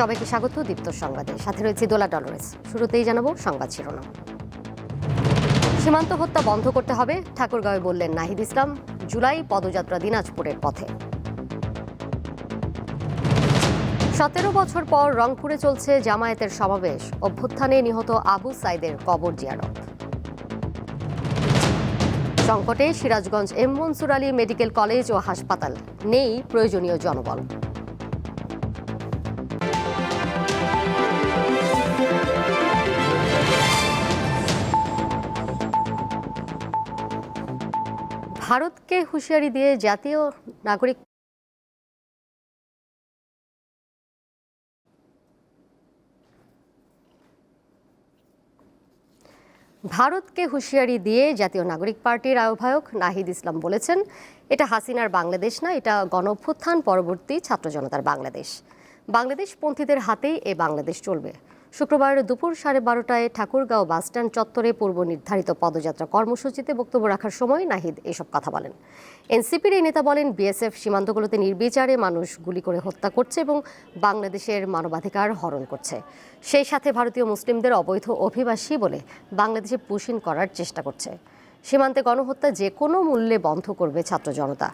সবাইকে স্বাগত দীপ্ত সংবাদে। সাথে রয়েছে দোলা ডলরেস। শুরুতেই জানাব সংবাদ শিরোনাম। সীমান্ত হত্যা বন্ধ করতে হবে, ঠাকুরগাঁওয়ে বললেন নাহিদ ইসলাম, জুলাই পদযাত্রা দিনাজপুরের পথে। সতেরো বছর পর রংপুরে চলছে জামায়াতের সমাবেশ, অভ্যুত্থানে নিহত আবু সাইদের কবর জিয়ারত। সংকটে Sirajganj M Mansur Ali medical college ও হাসপাতাল, নেই প্রয়োজনীয় জনবল। ভারতকে হুঁশিয়ারি দিয়ে জাতীয় নাগরিক ভারতকে হুঁশিয়ারি দিয়ে জাতীয় নাগরিক পার্টির আহ্বায়ক নাহিদ ইসলাম বলেছেন, এটা হাসিনার বাংলাদেশ না, এটা গণঅভ্যুত্থান, পরবর্তী ছাত্র জনতার বাংলাদেশ। বাংলাদেশ পন্থীদের হাতেই এ বাংলাদেশ চলবে। শুক্রবার দুপুর সাড়ে বারোটায় ঠাকুরগাঁও বাসস্ট্যান্ড চত্বরে পূর্ব নির্ধারিত পদযাত্রা কর্মসূচিতে বক্তব্য রাখার সময় নাহিদ এসব কথা বলেন। এনসিপির এই নেতা বলেন, বিএসএফ সীমান্তগুলোতে নির্বিচারে মানুষ গুলি করে হত্যা করছে এবং বাংলাদেশের মানবাধিকার হরণ করছে। সেই সাথে ভারতীয় মুসলিমদের অবৈধ অভিবাসী বলে বাংলাদেশে পুষিন করার চেষ্টা করছে। সীমান্তে গণহত্যা যে কোনো মূল্যে বন্ধ করবে ছাত্র জনতা।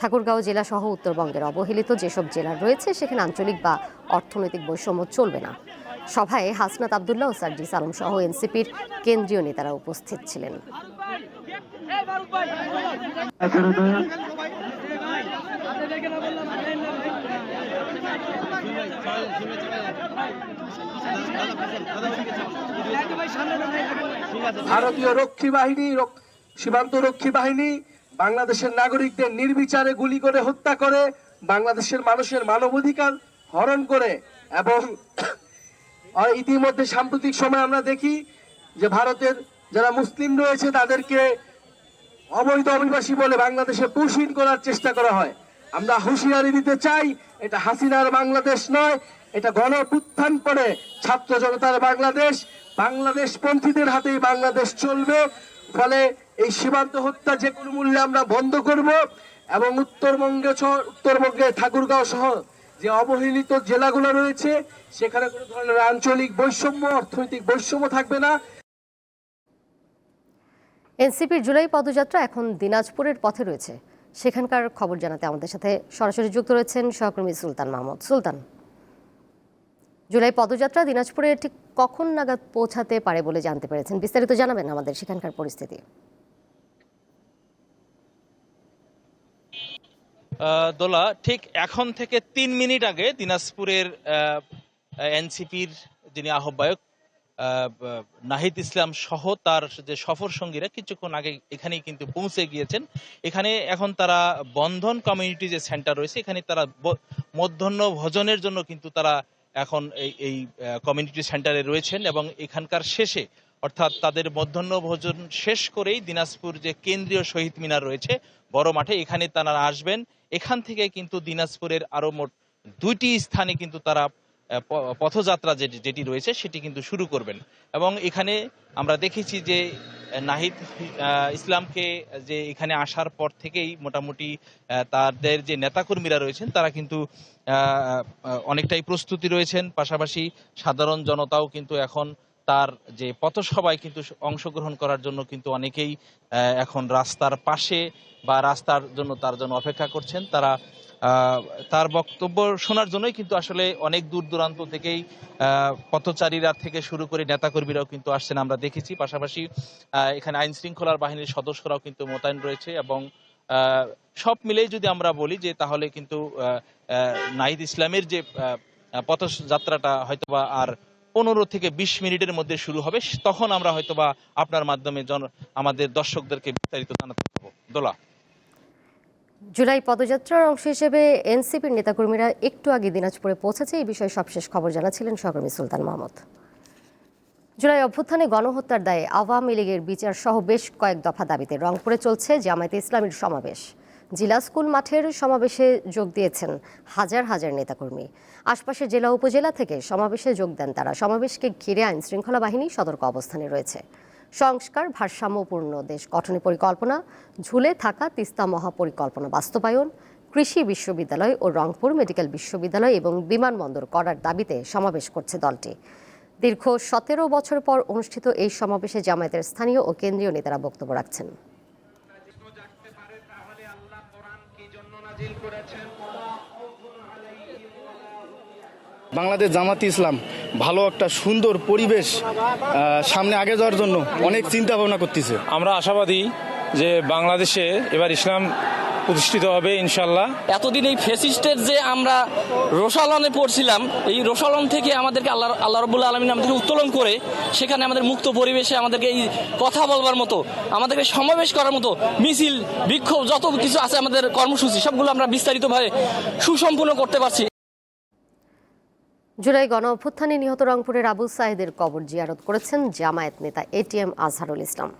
ঠাকুরগাঁও জেলা সহ উত্তরবঙ্গের অবহেলিত যেসব জেলা রয়েছে, সেখানে আঞ্চলিক বা অর্থনৈতিক বৈষম্য চলবে না। সভায় হাসনাত আবদুল্লাহ ও সার্জিস আলম সহ এনসিপির কেন্দ্রীয় নেতারা উপস্থিত ছিলেন। ভারতীয় রক্ষী বাহিনী সীমান্ত রক্ষী বাহিনী, বাংলাদেশের নাগরিকদের নির্বিচারে গুলি করে হত্যা করে, বাংলাদেশের মানুষের মানবাধিকার হরণ করে এবং ইতিমধ্যে সাম্প্রতিক সময় আমরা দেখি যে ভারতের যারা মুসলিম রয়েছে, তাদেরকে অবৈধ অভিবাসী বলে বাংলাদেশে পুষিন করার চেষ্টা করা হয়। আমরা হুঁশিয়ারি দিতে চাই, এটা হাসিনার বাংলাদেশ নয়, এটা গণ উত্থান পরে ছাত্র জনতার বাংলাদেশ। বাংলাদেশ পন্থীদের হাতেই বাংলাদেশ চলবে, ফলে এই সীমান্ত হত্যা যে কোনো মূল্যে আমরা বন্ধ করব এবং উত্তরবঙ্গে উত্তরবঙ্গে ঠাকুরগাঁও সহ যে অবহেলিত জেলাগুলো রয়েছে, সেখানে কোনো ধরনের আঞ্চলিক বৈষম্য, অর্থনৈতিক বৈষম্য থাকবে না। এনসিপির জুলাই পদযাত্রা এখন দিনাজপুরের পথে রয়েছে। সেখানকার খবর জানাতে আমাদের সাথে সরাসরি যুক্ত রয়েছেন সহকর্মী সুলতান মাহমুদ। সুলতান, জুলাই পদযাত্রা দিনাজপুরে ঠিক কখন নাগাদ পৌঁছাতে পারে বলে জানতে পেরেছেন? বিস্তারিত জানাবেন আমাদের সেখানকার পরিস্থিতি। দোলা ঠিক এখন থেকে তিন মিনিট আগে দিনাজপুরের এনসিপির যিনি আহ্বায়ক আহ, নাহিদ ইসলাম সহ তার যে সফর সঙ্গীরা কিছুক্ষণ আগে এখানেই কিন্তু পৌঁছে গিয়েছেন। এখানে এখন তারা বন্ধন কমিউনিটি যে সেন্টার রয়েছে এখানে তারা মধ্যাহ্ন ভোজনের জন্য কিন্তু তারা এখন এই এই কমিউনিটি সেন্টারে রয়েছেন এবং এখানকার শেষে অর্থাৎ তাদের মধ্যাহ্ন ভোজন শেষ করেই দিনাজপুর যে কেন্দ্রীয় শহীদ মিনার রয়েছে বড় মাঠে এখানে তারা আসবেন। এখান থেকে কিন্তু দিনাজপুরের আরও মোট দুইটি স্থানে কিন্তু তারা পথযাত্রা যেটি যেটি রয়েছে সেটি কিন্তু শুরু করবেন। এবং এখানে আমরা দেখেছি যে নাহিদ ইসলামকে যে এখানে আসার পর থেকেই মোটামুটি তাদের যে নেতাকর্মীরা রয়েছেন, তারা কিন্তু অনেকটাই প্রস্তুতি রয়েছেন। পাশাপাশি সাধারণ জনতাও কিন্তু এখন তার যে পথসভায় কিন্তু অংশগ্রহণ করার জন্য কিন্তু অনেকেই এখন রাস্তার পাশে বা রাস্তার জন্য তার জন্য অপেক্ষা করছেন। তারা তার বক্তব্য শোনার জন্যই কিন্তু আসলে অনেক দূর দূরান্ত থেকেই পথচারীরা থেকে শুরু করে নেতাকর্মীরাও কিন্তু আসছেন। আমরা দেখেছি পাশাপাশি এখানে আইন শৃঙ্খলার বাহিনীর সদস্যরাও কিন্তু মোতায়েন রয়েছে এবং সব মিলেই যদি আমরা বলি যে তাহলে কিন্তু নাহিদ ইসলামের যে পথযাত্রাটা হয়তোবা আর পনেরো থেকে বিশ মিনিটের মধ্যে শুরু হবে। তখন আমরা হয়তোবা আপনার মাধ্যমে জন, আমাদের দর্শকদেরকে বিস্তারিত জানাতে পারব। দোলা। জুলাই পদযাত্রার অংশ হিসেবে এনসিপির নেতাকর্মীরা একটু আগে দিনাজপুরে পৌঁছেছে। এই বিষয়ে সবশেষ খবর জানাচ্ছিলেন সহকর্মী সুলতান মাহমুদ। জুলাই অভ্যুত্থানে গণহত্যার দায়ে আওয়ামী লীগের বিচার সহ বেশ কয়েক দফা দাবিতে রংপুরে চলছে জামায়াতে ইসলামীর সমাবেশ। জেলা স্কুল মাঠের সমাবেশে যোগ দিয়েছেন হাজার হাজার নেতাকর্মী। আশপাশের জেলা উপজেলা থেকে সমাবেশে যোগ দেন তারা। সমাবেশকে ঘিরে আইন শৃঙ্খলা বাহিনী সতর্ক অবস্থানে রয়েছে। সংস্কার ভারসাম্যপূর্ণ দেশ গঠনের পরিকল্পনা, ঝুলে থাকা তিস্তা মহাপরিকল্পনা বাস্তবায়ন, কৃষি বিশ্ববিদ্যালয় ও রংপুর মেডিকেল বিশ্ববিদ্যালয় এবং বিমানবন্দর করার দাবিতে সমাবেশ করছে দলটি। দীর্ঘ সতেরো বছর পর অনুষ্ঠিত এই সমাবেশে জামায়াতের স্থানীয় ও কেন্দ্রীয় নেতারা বক্তব্য রাখছেন। বাংলাদেশ জামাতি ইসলাম ভালো একটা সুন্দর পরিবেশ সামনে আগে যাওয়ার জন্য অনেক চিন্তা ভাবনা করতেছে। আমরা আশাবাদী যে বাংলাদেশে এবার ইসলাম প্রতিষ্ঠিত হবে ইনশাল্লাহ এতদিন এই ফেসিস্টের যে আমরা রোশালনে পড়ছিলাম এই রোশালন থেকে আমাদেরকে আল্লাহ আল্লাহ রবুল্লা আলমিন আমাদেরকে উত্তোলন করে সেখানে আমাদের মুক্ত পরিবেশে আমাদেরকে এই কথা বলবার মতো আমাদেরকে সমাবেশ করার মতো মিছিল বিক্ষোভ যত কিছু আছে আমাদের কর্মসূচি সবগুলো আমরা বিস্তারিতভাবে সুসম্পূর্ণ করতে পারছি। জুলাই গণ অভ্যুত্থানে নিহত রংপুরের আবু সাহেদের কবর জিয়ারত করেছেন জামায়াত নেতা এটিএম আজহারুল ইসলাম।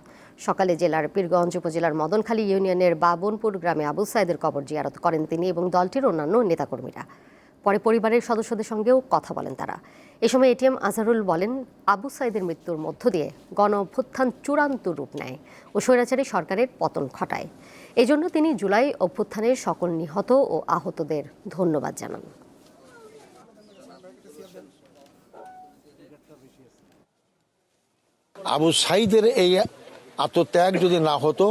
সকালে জেলার পীরগঞ্জ উপজেলার মদনখালী ইউনিয়নের বাবনপুর গ্রামে আবু সাইদের কবর জিয়ারত করেন তিনি এবং দলটির অন্যান্য নেতাকর্মীরা। পরে পরিবারের সদস্যদের সঙ্গেও কথা বলেন তারা। এ সময় এটিএম আজহারুল বলেন, আবু সাইদের মৃত্যুর মধ্য দিয়ে গণ অভ্যুত্থান চূড়ান্ত রূপ নেয় ও স্বৈরাচারী সরকারের পতন ঘটায়। এজন্য তিনি জুলাই অভ্যুত্থানের সকল নিহত ও আহতদের ধন্যবাদ জানান। আবু সাইদের এই আত্মত্যাগ যদি না হতো,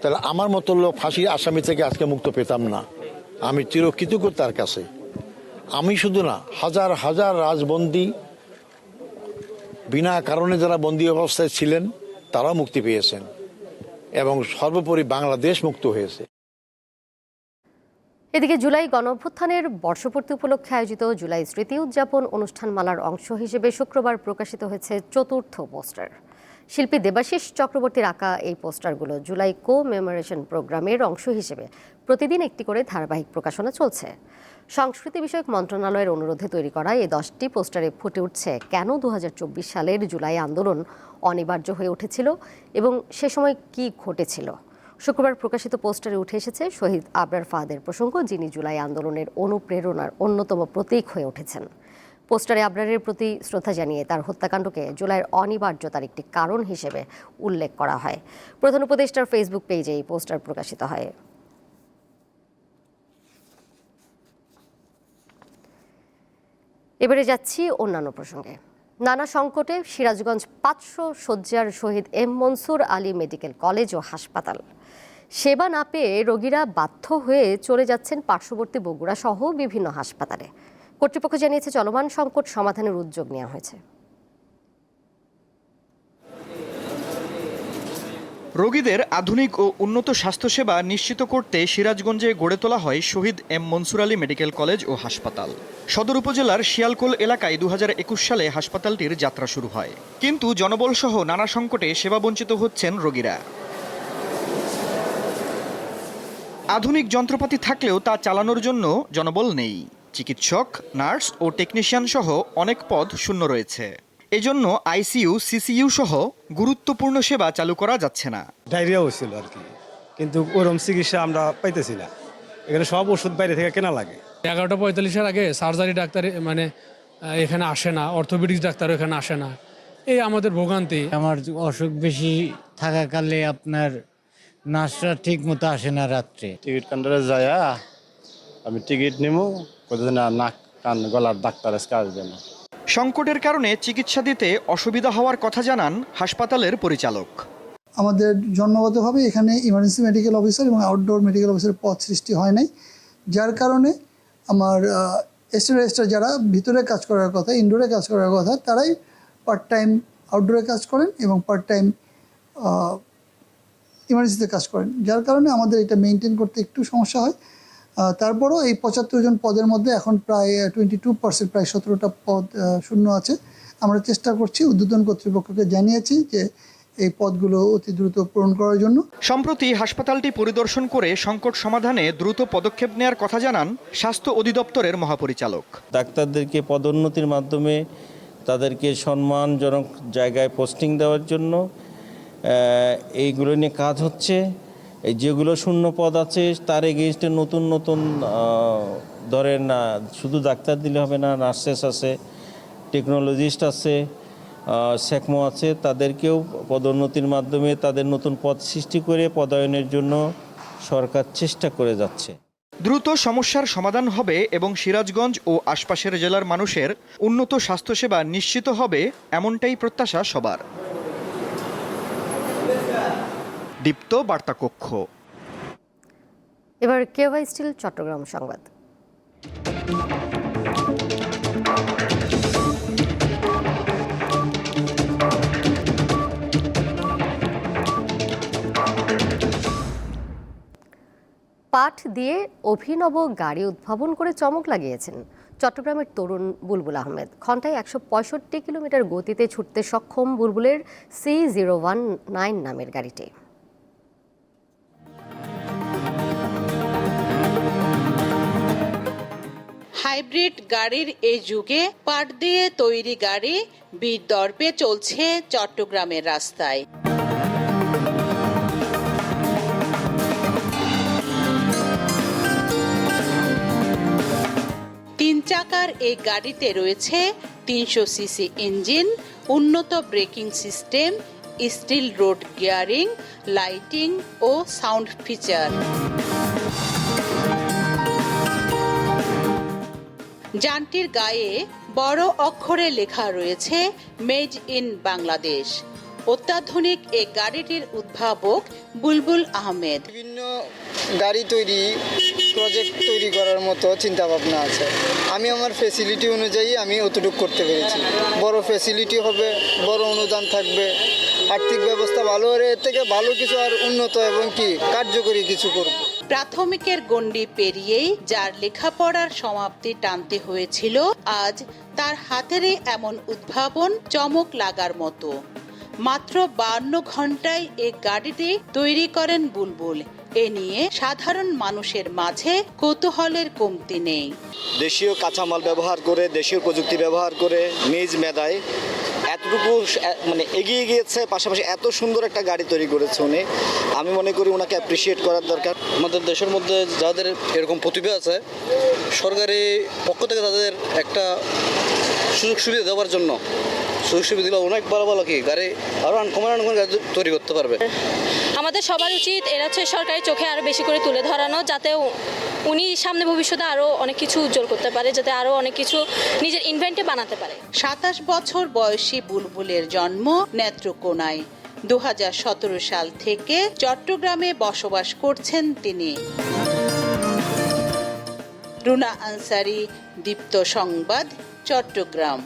তাহলে আমার মতো লোক ফাঁসির আসামি থেকে আজকে মুক্ত পেতাম না। আমি চিরকৃতজ্ঞ তার কাছে। আমি শুধু না, হাজার হাজার রাজবন্দী বিনা কারণে যারা বন্দী অবস্থায় ছিলেন, তারাও মুক্তি পেয়েছেন এবং সর্বোপরি বাংলাদেশ মুক্ত হয়েছে। এদিকে জুলাই গণঅভ্যুত্থানের বর্ষপূর্তি উপলক্ষে আয়োজিত জুলাই স্মৃতি উদযাপন অনুষ্ঠানমালার অংশ হিসেবে শুক্রবার প্রকাশিত হয়েছে চতুর্থ পোস্টার। শিল্পী দেবাশিস চক্রবর্তীর আঁকা এই পোস্টারগুলো জুলাই কো মেমোরেশন প্রোগ্রামের অংশ হিসেবে প্রতিদিন একটি করে ধারাবাহিক প্রকাশনা চলছে। সংস্কৃতি বিষয়ক মন্ত্রণালয়ের অনুরোধে তৈরি করা এই দশটি পোস্টারে ফুটে উঠছে কেন দু হাজার চব্বিশ সালের জুলাই আন্দোলন অনিবার্য হয়ে উঠেছিল এবং সে সময় কি ঘটেছিল? শুক্রবার প্রকাশিত পোস্টারে উঠে এসেছে শহীদ আবরার ফাহাদের প্রসঙ্গ, যিনি জুলাই আন্দোলনের অনুপ্রেরণার অন্যতম প্রতীক হয়ে উঠেছেন। পোস্টারে আবরারের প্রতি শ্রদ্ধা জানিয়ে তার হত্যাকাণ্ডকে জুলাইয়ের অনিবার্যতার একটি কারণ হিসেবে উল্লেখ করা হয়। প্রধান উপদেষ্টার ফেসবুক পেজে এই পোস্টার প্রকাশিত হয়। এবারে যাচ্ছি অন্যান্য প্রসঙ্গে। নানা সংকটে সিরাজগঞ্জ পাঁচশো শয্যার Shaheed M Mansur Ali medical college ও হাসপাতাল। সেবা না পেয়ে রোগীরা বাধ্য হয়ে চলে যাচ্ছেন পার্শ্ববর্তী বগুড়া সহ বিভিন্ন হাসপাতালে। কর্তৃপক্ষ জানিয়েছে, চলমান সংকট সমাধানের উদ্যোগ নেওয়া হয়েছে। রোগীদের আধুনিক ও উন্নত স্বাস্থ্যসেবা নিশ্চিত করতে সিরাজগঞ্জে গড়ে তোলা হয় Shaheed M Mansur Ali medical college ও হাসপাতাল। সদর উপজেলার শিয়ালকোল এলাকায় দু হাজার একুশ সালে হাসপাতালটির যাত্রা শুরু হয়। কিন্তু জনবলসহ নানা সংকটে সেবাবঞ্চিত হচ্ছেন রোগীরা। আধুনিক যন্ত্রপাতি থাকলেও তা চালানোর জন্য জনবল নেই। চিকিৎসক নার্স ও টেকনিশিয়ান সহ অনেক পদ শূন্য রয়েছে। এজন্য আইসিইউ সিসিইউ সহ গুরুত্বপূর্ণ সেবা চালু করা যাচ্ছে না। ডায়রিয়া হয়েছিল আর কি। কিন্তু ওরম চিকিৎসা আমরা পাইতেছি না। এখানে সব ওষুধ বাইরে থেকে কেনা লাগে। এগারোটা পঁয়তাল্লিশের আগে সার্জারি ডাক্তার মানে এখানে আসে না। অর্থোপেডিক্স ডাক্তার এখানে আসে না। এই আমাদের ভোগান্তি। আমার অসুখ বেশি থাকাকালে আপনার নার্সরা ঠিক মতো আসে না রাত্রে। টিকিট কাউন্টারে যায়া আমি টিকিট নিব কোথায় না নাক কান গলার ডাক্তার আজকে আসবে না। সংকটের কারণে চিকিৎসা দিতে অসুবিধা হওয়ার কথা জানান হাসপাতালের পরিচালক। আমাদের জন্মগতভাবে এখানে ইমার্জেন্সি মেডিকেল অফিসার এবং আউটডোর মেডিকেল অফিসারের পথ সৃষ্টি হয় নাই। যার কারণে আমার এস্টার যারা ভিতরে কাজ করার কথা ইনডোরে কাজ করার কথা তারাই পার্ট টাইম আউটডোরে কাজ করেন এবং পার্ট টাইম ইমার্জেন্সিতে কাজ করেন। যার কারণে আমাদের এটা মেনটেন করতে একটু সমস্যা হয়। তারপরও এই পঁচাত্তর জন পদের মধ্যে এখন প্রায় টোয়েন্টি টু পার্সেন্ট প্রায় সতেরোটা পদ শূন্য আছে। আমরা চেষ্টা করছি উদ্বোধন কর্তৃপক্ষকে জানিয়েছি যে এই পদগুলো অতি দ্রুত পূরণ করার জন্য। সম্প্রতি হাসপাতালটি পরিদর্শন করে সংকট সমাধানে দ্রুত পদক্ষেপ নেওয়ার কথা জানান স্বাস্থ্য অধিদপ্তরের মহাপরিচালক। ডাক্তারদেরকে পদোন্নতির মাধ্যমে তাদেরকে সম্মানজনক জায়গায় পোস্টিং দেওয়ার জন্য এইগুলো নিয়ে কাজ হচ্ছে। এই যেগুলো শূন্য পদ আছে তার এগেনস্টে নতুন নতুন ধরেন আহ, শুধু ডাক্তার দিলে হবে না নার্সেস আছে টেকনোলজিস্ট আছে সেকমো আছে তাদেরকেও পদোন্নতির মাধ্যমে তাদের নতুন পদ সৃষ্টি করে পদায়নের জন্য সরকার চেষ্টা করে যাচ্ছে। দ্রুত সমস্যার সমাধান হবে এবং সিরাজগঞ্জ ও আশপাশের জেলার মানুষের উন্নত স্বাস্থ্যসেবা নিশ্চিত হবে এমনটাই প্রত্যাশা সবার। দীপ্ত বার্তা কক্ষ এবার কেওয়াই স্টিল, চট্টগ্রাম সংবাদ। পাঠ দিয়ে অভিনব গাড়ি উদ্ভাবন করে চমক লাগিয়েছেন চট্টগ্রামের তরুণ বুলবুল আহমেদ। ঘন্টায় একশো পঁয়ষট্টি কিলোমিটার গতিতে ছুটতে সক্ষম বুলবুলের সি জিরো ওয়ান নাইন নামের গাড়িটি। হাইব্রিড গাড়ির এই যুগে পাট দিয়ে তৈরি গাড়ি বিদর্পে চলছে চট্টগ্রামের রাস্তায়। তিন চাকার এই গাড়িতে রয়েছে তিনশো সিসি ইঞ্জিন, উন্নত braking system, steel rod gearing, lighting ও সাউন্ড ফিচার। যানটির গায়ে বড় অক্ষরে লেখা রয়েছে মেড ইন বাংলাদেশ অত্যাধুনিক এই গাড়িটির উদ্ভাবক বুলবুল আহমেদ। বিভিন্ন গাড়ি তৈরি প্রজেক্ট তৈরি করার মতো চিন্তা ভাবনা আছে। আমি আমার ফেসিলিটি অনুযায়ী আমি অতটুকু করতে পেরেছি। বড় ফেসিলিটি হবে, বড় অনুদান থাকবে, আর্থিক ব্যবস্থা ভালো হলে এর থেকে ভালো কিছু আর উন্নত এবং কি, কার্যকরী কিছু করব। প্রাথমিকের গণ্ডি পেরিয়েই যার লেখাপড়ার সমাপ্তি টানতে হয়েছিল, আজ তার হাতেরই এমন উদ্ভাবন চমক লাগার মতো। মাত্র বান্ন ঘন্টায় এই গাড়িটি তৈরি করেন বুলবুল। এ নিয়ে সাধারণ মানুষের মাঝে কৌতূহলের কমতি নেই। দেশীয় কাঁচামাল ব্যবহার করে, দেশীয় প্রযুক্তি ব্যবহার করে নিজ মেধায় এতটুকু মানে এগিয়ে গিয়েছে, পাশাপাশি এত সুন্দর একটা গাড়ি তৈরি করেছে উনি। আমি মনে করি ওনাকে অ্যাপ্রিসিয়েট করার দরকার। আমাদের দেশের মধ্যে যাদের এরকম প্রতিভা আছে, সরকারি পক্ষ থেকে তাদের একটা সুযোগ সুবিধা দেওয়ার জন্য, সুযোগ সুবিধা দিলে অনেক ভালো ভালো কি গাড়ি আরও আনকমন আনকমন গাড়ি তৈরি করতে পারবে। আমাদের সবার উচিত এরা হচ্ছে সরকারি চোখে আরও বেশি করে তুলে ধরানো, যাতে উনি সামনে ভবিষ্যতে আরও অনেক কিছু উজ্জ্বল করতে পারে, যাতে আরও অনেক কিছু নিজের ইনভেন্টে বানাতে পারে। সাতাশ বছর বয়সী বুলবুলের জন্ম নেত্রকোনায়। দু হাজার সতেরো সাল থেকে চট্টগ্রামে বসবাস করছেন তিনি। রুনা আনসারি, দীপ্ত সংবাদ, চট্টগ্রাম।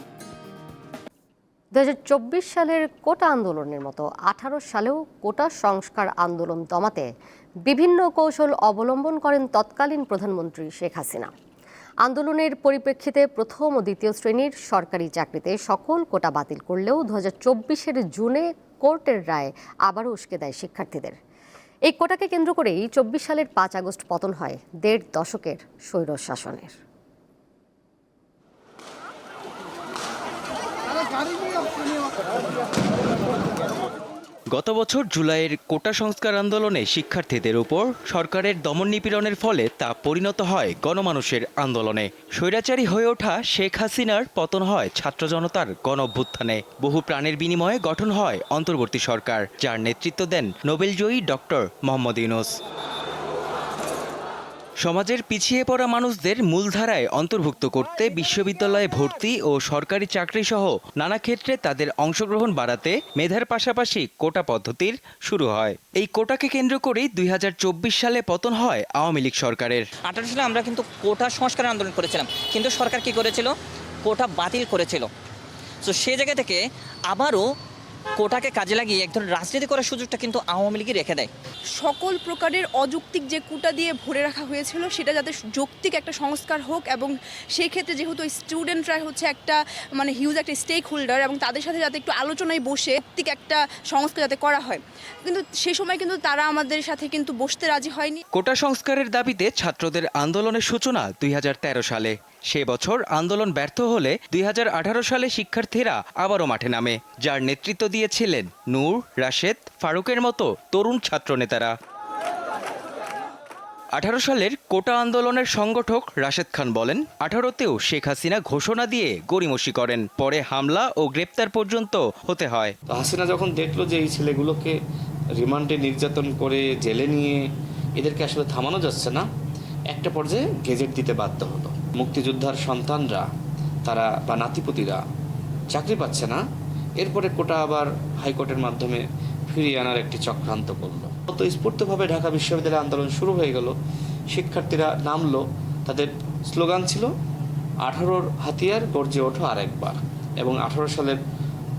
দু হাজার চব্বিশ সালের কোটা আন্দোলনের মতো আঠারো সালেও কোটা সংস্কার আন্দোলন দমাতে বিভিন্ন কৌশল অবলম্বন করেন তৎকালীন প্রধানমন্ত্রী শেখ হাসিনা। আন্দোলনের পরিপ্রেক্ষিতে প্রথম ও দ্বিতীয় শ্রেণির সরকারি চাকরিতে সকল কোটা বাতিল করলেও দু হাজার জুনে কোর্টের রায় আবারও উস্কে দেয় শিক্ষার্থীদের। এই কোটাকে কেন্দ্র করেই চব্বিশ সালের পাঁচ আগস্ট পতন হয় দেড় দশকের স্বৈর শাসনের গত বছর জুলাইয়ের কোটা সংস্কার আন্দোলনে শিক্ষার্থীদের উপর সরকারের দমন নিপীড়নের ফলে তা পরিণত হয় গণমানুষের আন্দোলনে। স্বৈরাচারী হয়ে ওঠা শেখ হাসিনার পতন হয় ছাত্র জনতার গণ অভ্যুত্থানে বহু প্রাণের বিনিময়ে গঠন হয় অন্তর্বর্তী সরকার, যার নেতৃত্ব দেন নোবেলজয়ী ডক্টর মোহাম্মদ ইউনুস। সমাজের পিছিয়ে পড়া মানুষদের মূলধারায় অন্তর্ভুক্ত করতে বিশ্ববিদ্যালয়ে ভর্তি ও সরকারি চাকরি সহ নানা ক্ষেত্রে তাদের অংশগ্রহণ বাড়াতে মেধার পাশাপাশি কোটা পদ্ধতির শুরু হয়। এই কোটাকে কেন্দ্র করেই দুই হাজার চব্বিশ সালে পতন হয় আওয়ামী লীগ সরকারের। আঠারো সালে আমরা কিন্তু কোটা সংস্কার আন্দোলন করেছিলাম। কিন্তু সরকার কি করেছিল? কোটা বাতিল করেছিল। তো সে জায়গা থেকে আবারও কোটাকে কাজে লাগিয়ে এক ধরনের রাজনীতি করার সুযোগটা কিন্তু আওয়ামী লীগই রেখে দেয়। সকল প্রকারের অযৌক্তিক যে কোটা দিয়ে ভরে রাখা হয়েছিল সেটা যাতে যৌক্তিক একটা সংস্কার হোক এবং সেই ক্ষেত্রে যেহেতু স্টুডেন্টরা হচ্ছে একটা মানে হিউজ একটা স্টেক হোল্ডার এবং তাদের সাথে যাতে একটু আলোচনায় বসে যৌক্তিক একটা সংস্কার যাতে করা হয়। কিন্তু সে সময় কিন্তু তারা আমাদের সাথে কিন্তু বসতে রাজি হয়নি। কোটা সংস্কারের দাবিতে ছাত্রদের আন্দোলনের সূচনা দুই হাজার তেরো সালে। সে বছর আন্দোলন ব্যর্থ হলে দুই হাজার আঠারো সালে শিক্ষার্থীরা আবারও মাঠে নামে, যার নেতৃত্ব দিয়েছিলেন নূর, রাশেদ, ফারুকের মতো তরুণ ছাত্রনেতারা। আঠারো সালের কোটা আন্দোলনের সংগঠক রাশেদ খান বলেন, আঠারোতেও শেখ হাসিনা ঘোষণা দিয়ে গড়িমসি করেন, পরে হামলা ও গ্রেপ্তার পর্যন্ত হতে হয়। হাসিনা যখন দেখল যে এই ছেলেগুলোকে রিমান্ডে নির্যাতন করে জেলে নিয়ে এদেরকে আসলে থামানো যাচ্ছে না, একটা পর্যায়ে গেজেট দিতে বাধ্য হলো। মুক্তিযোদ্ধার সন্তানরা, তারা বা নাতিপতিরা চাকরি পাচ্ছে না। এরপরে কোটা আবার হাইকোর্টের মাধ্যমে ফিরিয়ে আনার একটি চক্রান্ত করল। তো স্ফূর্তভাবে ঢাকা বিশ্ববিদ্যালয় আন্দোলন শুরু হয়ে গেল। শিক্ষার্থীরা নামলো। তাদের স্লোগান ছিল, আঠারোর হাতিয়ার গর্জে ওঠো আরেকবার এবং আঠারো সালের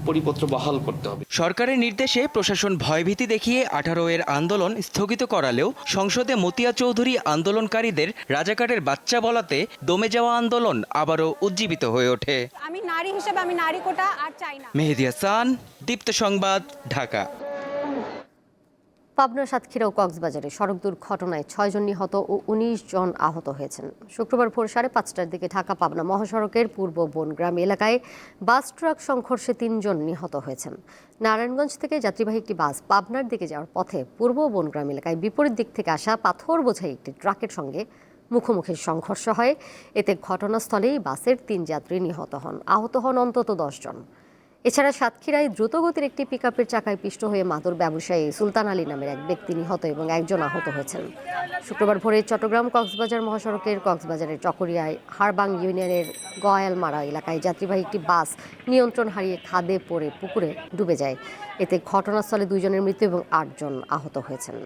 পরিপত্র বহাল করতে হবে। সরকারের নির্দেশে প্রশাসন ভয়ভীতি দেখিয়ে আঠারো এর আন্দোলন স্থগিত করালেও সংসদে মতিয়া চৌধুরী আন্দোলনকারীদের রাজাকারের বাচ্চা বলাতে দমে যাওয়া আন্দোলন আবারও উজ্জীবিত হয়ে ওঠে। আমি নারী হিসেবে আমি নারী কোটা আর চাই না। মেহেদি হাসান দীপ্ত সংবাদ ঢাকা। পাবনা সাতক্ষীরা ও কক্সবাজারে সড়ক দুর্ঘটনায় ছয়জন নিহত ও উনিশ জন আহত হয়েছেন। শুক্রবার ভোর সাড়ে পাঁচটার দিকে ঢাকা পাবনা মহাসড়কের পূর্ব বনগ্রাম এলাকায় বাস, ট্রাক সংঘর্ষে তিনজন নিহত হয়েছেন। নারায়ণগঞ্জ থেকে যাত্রীবাহী একটি বাস পাবনার দিকে যাওয়ার পথে পূর্ব বনগ্রাম এলাকায় বিপরীত দিক থেকে আসা পাথর বোঝাই একটি ট্রাকের সঙ্গে মুখোমুখি সংঘর্ষ হয়। এতে ঘটনাস্থলেই বাসের তিন যাত্রী নিহত হন। আহত হন অন্তত দশজন এছাড়া সাতক্ষীরায় দ্রুতগতির একটি পিকআপের চাকায় পিষ্ট হয়ে মাদুর ব্যবসায়ী সুলতান আলী নামের এক ব্যক্তি নিহত এবং একজন আহত হয়েছেন। শুক্রবার ভোরে চট্টগ্রাম কক্সবাজার মহাসড়কের কক্সবাজারের চকরিয়ায় হারবাং ইউনিয়নের গয়ালমারা এলাকায় যাত্রীবাহী একটি বাস নিয়ন্ত্রণ হারিয়ে খাদে পড়ে পুকুরে ডুবে যায়। এতে ঘটনাস্থলে দুইজনের মৃত্যু এবং আটজন আহত হয়েছেন।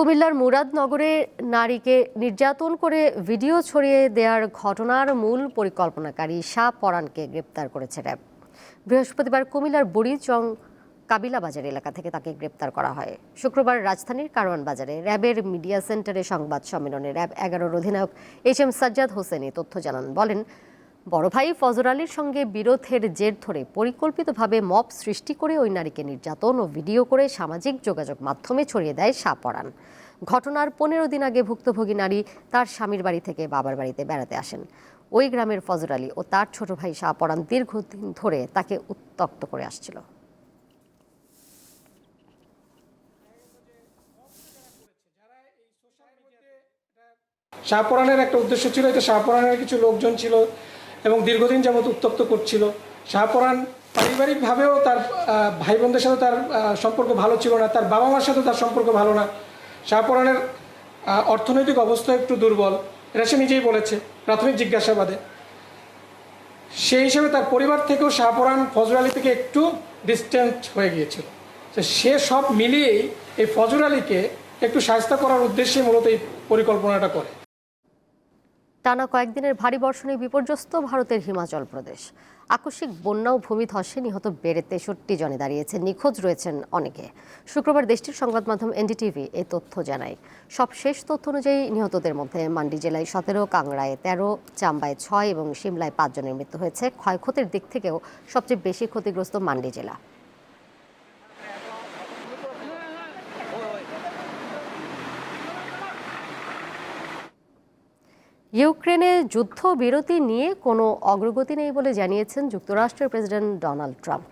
কুমিল্লার মুরাদনগরে নারীকে নির্যাতন করে ভিডিও ছড়িয়ে দেওয়ার ঘটনার মূল পরিকল্পনাকারী শাহ পরানকে গ্রেপ্তার করেছে র্যাব। বৃহস্পতিবার কুমিল্লার বুড়িচং কাবিলা বাজার এলাকা থেকে তাকে গ্রেপ্তার করা হয়। শুক্রবার রাজধানীর কারওয়ান বাজারে র্যাবের মিডিয়া সেন্টারে সংবাদ সম্মেলনে র্যাব এগারোর অধিনায়ক এইচ এম সাজ্জাদ হোসেন তথ্য জানান, বলেন বড় ভাই ফজর আলীর সঙ্গে বিরোধের জের ধরে পরিকল্পিতভাবে মব সৃষ্টি করে ওই নারীকে নির্যাতন ও ভিডিও করে সামাজিক যোগাযোগ মাধ্যমে ছড়িয়ে দেয় সাপরান। ঘটনার পনেরো দিন আগে ভুক্তভোগী নারী তার স্বামীর বাড়ি থেকে বাবার বাড়িতে বেড়াতে আসেন। ওই গ্রামের ফজর আলী ও তার ছোট ভাই শাহপরান দীর্ঘদিন ধরে তাকে উত্তক্ত করে আসছিল। শাহপরানের একটা উদ্দেশ্য ছিল এটা শাহপরানের কিছু লোকজন ছিল এবং দীর্ঘদিন যাবৎ উত্তপ্ত করছিল। শাহপরান পারিবারিকভাবেও তার ভাই বোনদের সাথে তার সম্পর্ক ভালো ছিল না, তার বাবা মার সাথে তার সম্পর্ক ভালো না। শাহপরানের অর্থনৈতিক অবস্থা একটু দুর্বল, এটা সে নিজেই বলেছে, প্রাথমিক জিজ্ঞাসাবাদে। সেই হিসেবে তার পরিবার থেকেও শাহপরান ফজর আলী থেকে একটু ডিস্টেন্ট হয়ে গিয়েছিল। তো সে সব মিলিয়েই এই ফজর আলীকে একটু সাহায্য করার উদ্দেশ্যে মূলত এই পরিকল্পনাটা করে। টানা কয়েকদিনের ভারী বর্ষণে বিপর্যস্ত ভারতের হিমাচল প্রদেশ। আকস্মিক বন্যা ও ভূমিধসে নিহত বেড়ে তেষট্টি জনে দাঁড়িয়েছে নিখোঁজ রয়েছেন অনেকে। শুক্রবার দেশটির সংবাদ মাধ্যম এনডিটিভি এ তথ্য জানায়। সব শেষ তথ্য অনুযায়ী নিহতদের মধ্যে মান্ডি জেলায় সতেরো, কাংড়ায় তেরো, চাম্বায় ছয় এবং সিমলায় পাঁচজনের মৃত্যু হয়েছে। ক্ষয়ক্ষতির দিক থেকেও সবচেয়ে বেশি ক্ষতিগ্রস্ত মান্ডি জেলা। ইউক্রেনে যুদ্ধবিরতি নিয়ে কোনো অগ্রগতি নেই বলে জানিয়েছেন যুক্তরাষ্ট্রের প্রেসিডেন্ট ডোনাল্ড ট্রাম্প।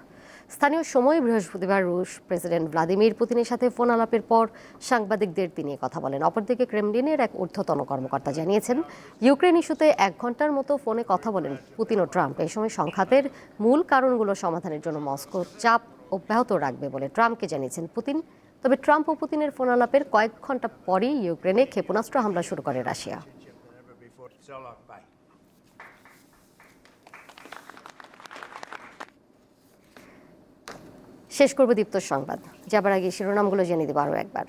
স্থানীয় সময় বৃহস্পতিবার রুশ প্রেসিডেন্ট ভ্লাদিমির পুতিনের সাথে ফোন আলাপের পর সাংবাদিকদের তিনি কথা বলেন। অপরদিকে ক্রেমলিনের এক ঊর্ধ্বতন কর্মকর্তা জানিয়েছেন, ইউক্রেন ইস্যুতে এক ঘণ্টার মতো ফোনে কথা বলেন পুতিন ও ট্রাম্প। এই সময় সংঘাতের মূল কারণগুলো সমাধানের জন্য মস্কো চাপ অব্যাহত রাখবে বলে ট্রাম্পকে জানিয়েছেন পুতিন। তবে ট্রাম্প ও পুতিনের ফোন আলাপের কয়েক ঘণ্টা পরই ইউক্রেনে ক্ষেপণাস্ত্র হামলা শুরু করে রাশিয়া। শেষ করব দীপ্ত সংবাদ। যাবার আগে শিরোনামগুলো জেনে দেবো আরও একবার।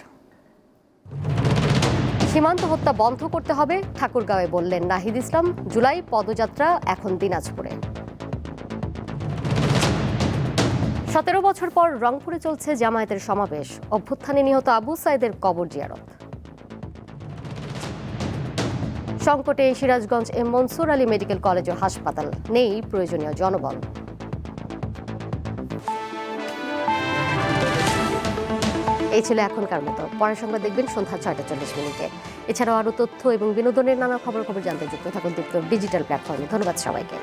সীমান্ত হত্যা বন্ধ করতে হবে, ঠাকুরগাঁওয়ে বললেন নাহিদ ইসলাম, জুলাই পদযাত্রা এখন দিনাজপুরে। সতেরো বছর পর রংপুরে চলছে জামায়াতের সমাবেশ। অভ্যুত্থানে নিহত আবু সাইদের কবর জিয়ারত। সংকটে Sirajganj M Mansur Ali medical college ও হাসপাতাল নেই প্রয়োজনীয় জনবল। এই ছিল এখনকার মতো। পরের সংবাদ দেখবেন সন্ধ্যা ছয়টা চল্লিশ মিনিটে। এছাড়াও আরও তথ্য এবং বিনোদনের নানা খবর খবর জানতে যুক্ত থাকুন ডিজিটাল প্ল্যাটফর্মে। ধন্যবাদ সবাইকে।